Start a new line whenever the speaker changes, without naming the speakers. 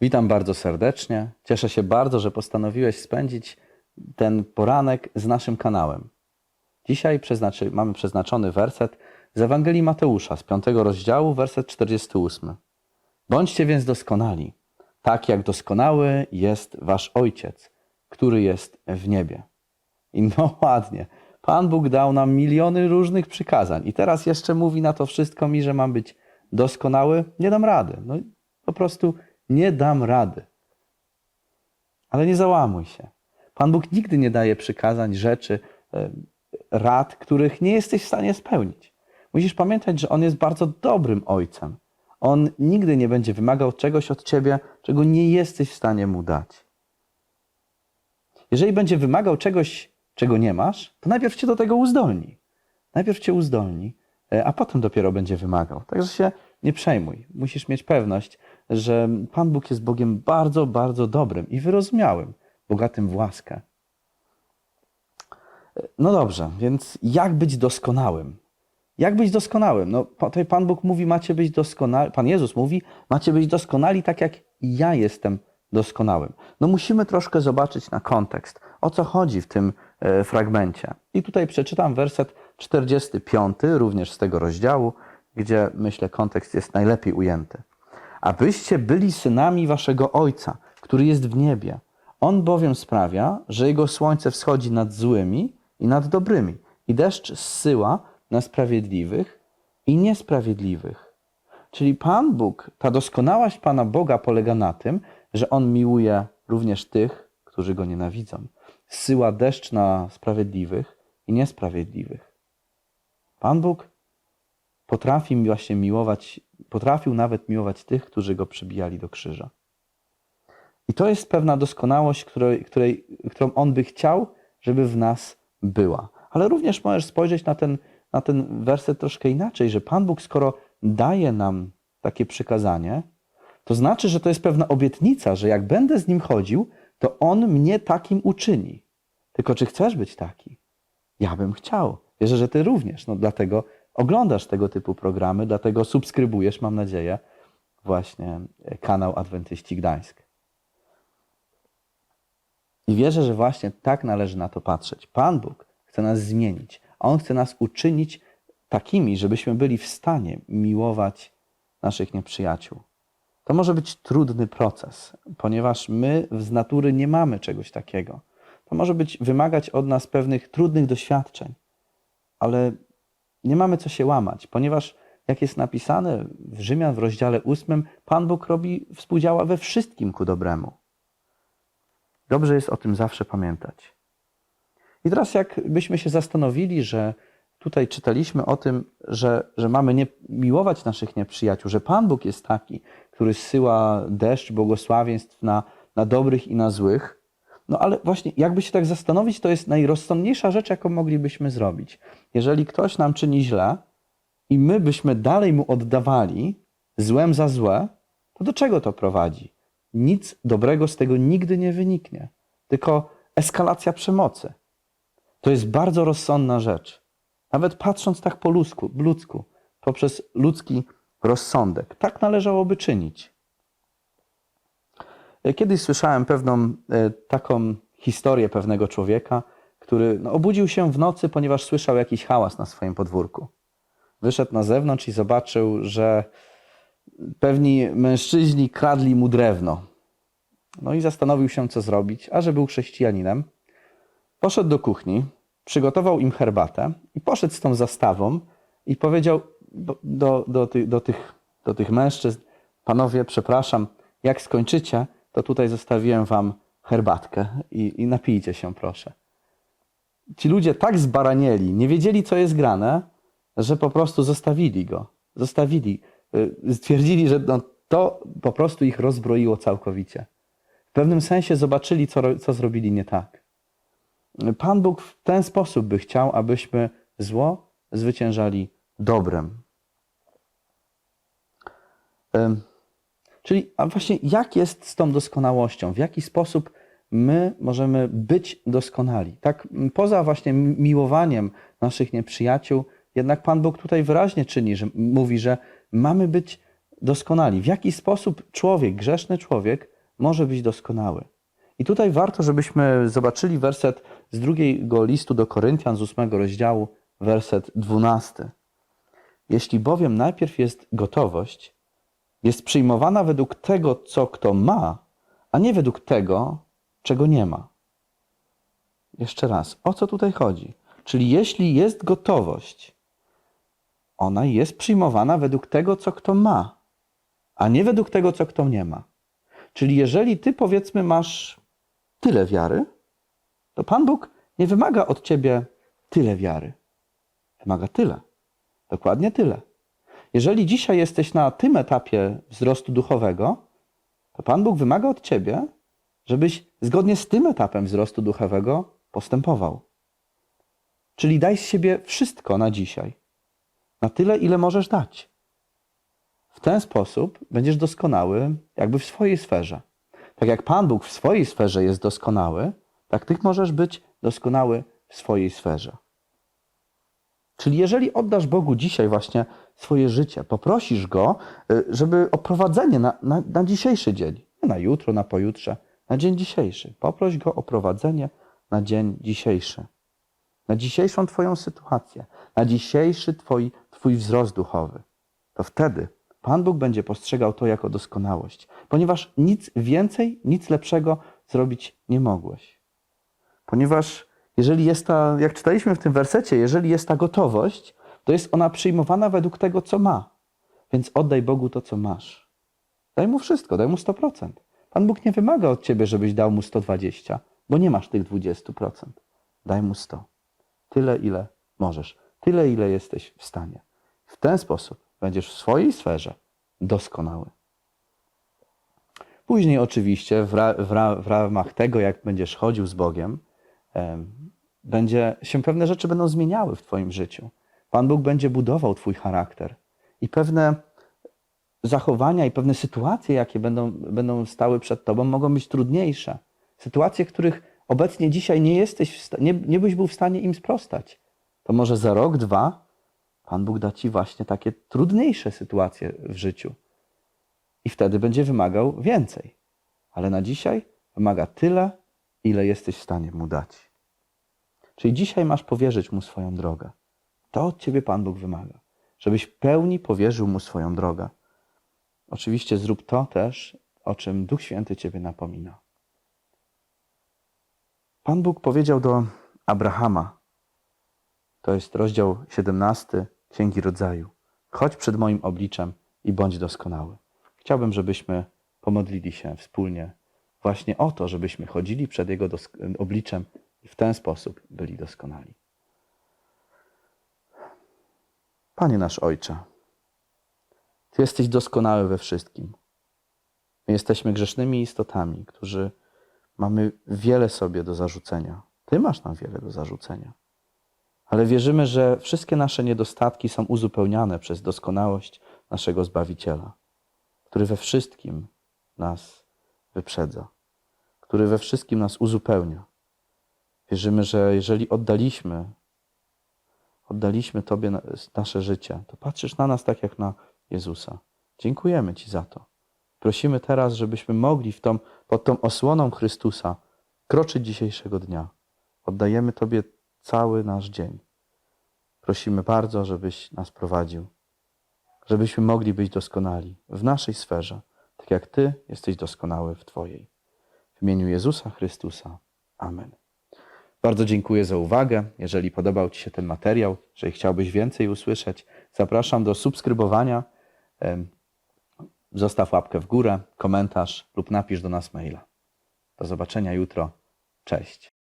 Witam bardzo serdecznie. Cieszę się bardzo, że postanowiłeś spędzić ten poranek z naszym kanałem. Dzisiaj przeznaczy, mamy przeznaczony werset z Ewangelii Mateusza z 5 rozdziału, werset 48. Bądźcie więc doskonali, tak jak doskonały jest wasz Ojciec, który jest w niebie. I no ładnie. Pan Bóg dał nam miliony różnych przykazań i teraz jeszcze mówi na to wszystko mi, że mam być doskonały. Nie dam rady. No, po prostu nie dam rady. Ale nie załamuj się. Pan Bóg nigdy nie daje przykazań, rzeczy, e, rad, których nie jesteś w stanie spełnić. Musisz pamiętać, że On jest bardzo dobrym Ojcem. On nigdy nie będzie wymagał czegoś od ciebie, czego nie jesteś w stanie mu dać. Jeżeli będzie wymagał czegoś, czego nie masz, to najpierw cię do tego uzdolni. Najpierw cię uzdolni, e, a potem dopiero będzie wymagał. Także się nie przejmuj. Musisz mieć pewność, że Pan Bóg jest Bogiem bardzo, bardzo dobrym i wyrozumiałym, bogatym w łaskę. No dobrze, więc jak być doskonałym? Jak być doskonałym? No, tutaj Pan Bóg mówi, macie być doskonali, Pan Jezus mówi, macie być doskonali tak jak ja jestem doskonałym. No musimy troszkę zobaczyć na kontekst, o co chodzi w tym e, fragmencie. I tutaj przeczytam werset 45, również z tego rozdziału, gdzie myślę kontekst jest najlepiej ujęty. Abyście byli synami waszego Ojca, który jest w niebie. On bowiem sprawia, że jego słońce wschodzi nad złymi i nad dobrymi, i deszcz zsyła na sprawiedliwych i niesprawiedliwych. Czyli Pan Bóg, ta doskonałość Pana Boga polega na tym, że On miłuje również tych, którzy Go nienawidzą. Zsyła deszcz na sprawiedliwych i niesprawiedliwych. Pan Bóg potrafi właśnie miłować, potrafił nawet miłować tych, którzy Go przybijali do krzyża. I to jest pewna doskonałość, której, której, którą On by chciał, żeby w nas była. Ale również możesz spojrzeć na ten, na ten werset troszkę inaczej, że Pan Bóg, skoro daje nam takie przykazanie, to znaczy, że to jest pewna obietnica, że jak będę z Nim chodził, to On mnie takim uczyni. Tylko czy chcesz być taki? Ja bym chciał. Wierzę, że Ty również. No dlatego oglądasz tego typu programy, dlatego subskrybujesz, mam nadzieję, właśnie kanał Adwentyści Gdańsk. I wierzę, że właśnie tak należy na to patrzeć. Pan Bóg chce nas zmienić. On chce nas uczynić takimi, żebyśmy byli w stanie miłować naszych nieprzyjaciół. To może być trudny proces, ponieważ my z natury nie mamy czegoś takiego. To może być wymagać od nas pewnych trudnych doświadczeń, ale nie mamy co się łamać, ponieważ jak jest napisane w Rzymian w rozdziale 8, Pan Bóg robi, współdziała we wszystkim ku dobremu. Dobrze jest o tym zawsze pamiętać. I teraz, jakbyśmy się zastanowili, że tutaj czytaliśmy o tym, że, że mamy nie miłować naszych nieprzyjaciół, że Pan Bóg jest taki, który zsyła deszcz błogosławieństw na, na dobrych i na złych. No ale właśnie, jakby się tak zastanowić, to jest najrozsądniejsza rzecz, jaką moglibyśmy zrobić. Jeżeli ktoś nam czyni źle i my byśmy dalej mu oddawali złem za złe, to do czego to prowadzi? Nic dobrego z tego nigdy nie wyniknie, tylko eskalacja przemocy. To jest bardzo rozsądna rzecz. Nawet patrząc tak po ludzku, ludzku poprzez ludzki rozsądek. Tak należałoby czynić. Kiedyś słyszałem pewną e, taką historię pewnego człowieka, który no, obudził się w nocy, ponieważ słyszał jakiś hałas na swoim podwórku. Wyszedł na zewnątrz i zobaczył, że pewni mężczyźni kradli mu drewno. No i zastanowił się, co zrobić, a że był chrześcijaninem, poszedł do kuchni, przygotował im herbatę i poszedł z tą zastawą i powiedział do, do, do, tych, do, tych, do tych mężczyzn: Panowie, przepraszam, jak skończycie, to tutaj zostawiłem wam herbatkę i, i napijcie się, proszę. Ci ludzie tak zbaranieli, nie wiedzieli, co jest grane, że po prostu zostawili go. Zostawili. Y, Stwierdzili, że no, to po prostu ich rozbroiło całkowicie. W pewnym sensie zobaczyli, co, co zrobili nie tak. Pan Bóg w ten sposób by chciał, abyśmy zło zwyciężali dobrem. Czyli, a właśnie jak jest z tą doskonałością? W jaki sposób my możemy być doskonali? Tak, poza właśnie mi- miłowaniem naszych nieprzyjaciół, jednak Pan Bóg tutaj wyraźnie czyni, że mówi, że mamy być doskonali. W jaki sposób człowiek, grzeszny człowiek, może być doskonały? I tutaj warto, żebyśmy zobaczyli werset z drugiego listu do Koryntian, z ósmego rozdziału, werset dwunasty. Jeśli bowiem najpierw jest gotowość, jest przyjmowana według tego, co kto ma, a nie według tego, czego nie ma. Jeszcze raz, o co tutaj chodzi? Czyli jeśli jest gotowość, ona jest przyjmowana według tego, co kto ma, a nie według tego, co kto nie ma. Czyli jeżeli ty powiedzmy masz tyle wiary, to Pan Bóg nie wymaga od ciebie tyle wiary. Wymaga tyle. Dokładnie tyle. Jeżeli dzisiaj jesteś na tym etapie wzrostu duchowego, to Pan Bóg wymaga od ciebie, żebyś zgodnie z tym etapem wzrostu duchowego postępował. Czyli daj z siebie wszystko na dzisiaj. Na tyle, ile możesz dać. W ten sposób będziesz doskonały jakby w swojej sferze. Tak jak Pan Bóg w swojej sferze jest doskonały, tak ty możesz być doskonały w swojej sferze. Czyli jeżeli oddasz Bogu dzisiaj właśnie swoje życie, poprosisz Go, y, żeby o prowadzenie na, na, na dzisiejszy dzień, nie na jutro, na pojutrze, na dzień dzisiejszy. Poproś Go o prowadzenie na dzień dzisiejszy, na dzisiejszą Twoją sytuację, na dzisiejszy Twój, twój wzrost duchowy. To wtedy Pan Bóg będzie postrzegał to jako doskonałość, ponieważ nic więcej, nic lepszego zrobić nie mogłeś. Ponieważ jeżeli jest ta, jak czytaliśmy w tym wersecie, jeżeli jest ta gotowość, to jest ona przyjmowana według tego, co ma. Więc oddaj Bogu to, co masz. Daj mu wszystko, daj mu 100%. Pan Bóg nie wymaga od ciebie, żebyś dał mu 120, bo nie masz tych 20%. Daj mu 100. Tyle, ile możesz. Tyle, ile jesteś w stanie. W ten sposób będziesz w swojej sferze doskonały. Później oczywiście w, ra, w, ra, w ramach tego, jak będziesz chodził z Bogiem, em, będzie się pewne rzeczy będą zmieniały w Twoim życiu. Pan Bóg będzie budował Twój charakter i pewne zachowania i pewne sytuacje, jakie będą, będą stały przed Tobą, mogą być trudniejsze. Sytuacje, których obecnie dzisiaj nie jesteś, nie, nie byś był w stanie im sprostać. To może za rok, dwa Pan Bóg da Ci właśnie takie trudniejsze sytuacje w życiu. I wtedy będzie wymagał więcej. Ale na dzisiaj wymaga tyle, ile jesteś w stanie Mu dać. Czyli dzisiaj masz powierzyć Mu swoją drogę. To od Ciebie Pan Bóg wymaga. Żebyś pełni powierzył Mu swoją drogę. Oczywiście zrób to też, o czym Duch Święty Ciebie napomina. Pan Bóg powiedział do Abrahama, to jest rozdział 17 Księgi Rodzaju. Chodź przed moim obliczem i bądź doskonały. Chciałbym, żebyśmy pomodlili się wspólnie właśnie o to, żebyśmy chodzili przed Jego obliczem i w ten sposób byli doskonali. Panie nasz Ojcze, Ty jesteś doskonały we wszystkim. My jesteśmy grzesznymi istotami, którzy mamy wiele sobie do zarzucenia. Ty masz nam wiele do zarzucenia. Ale wierzymy, że wszystkie nasze niedostatki są uzupełniane przez doskonałość naszego Zbawiciela, który we wszystkim nas wyprzedza, który we wszystkim nas uzupełnia. Wierzymy, że jeżeli oddaliśmy, oddaliśmy Tobie na- nasze życie, to patrzysz na nas tak jak na Jezusa. Dziękujemy Ci za to. Prosimy teraz, żebyśmy mogli w tą, pod tą osłoną Chrystusa kroczyć dzisiejszego dnia. Oddajemy Tobie cały nasz dzień. Prosimy bardzo, żebyś nas prowadził, żebyśmy mogli być doskonali w naszej sferze, tak jak Ty jesteś doskonały w Twojej. W imieniu Jezusa Chrystusa. Amen. Bardzo dziękuję za uwagę. Jeżeli podobał Ci się ten materiał, jeżeli chciałbyś więcej usłyszeć, zapraszam do subskrybowania. Zostaw łapkę w górę, komentarz lub napisz do nas maila. Do zobaczenia jutro. Cześć.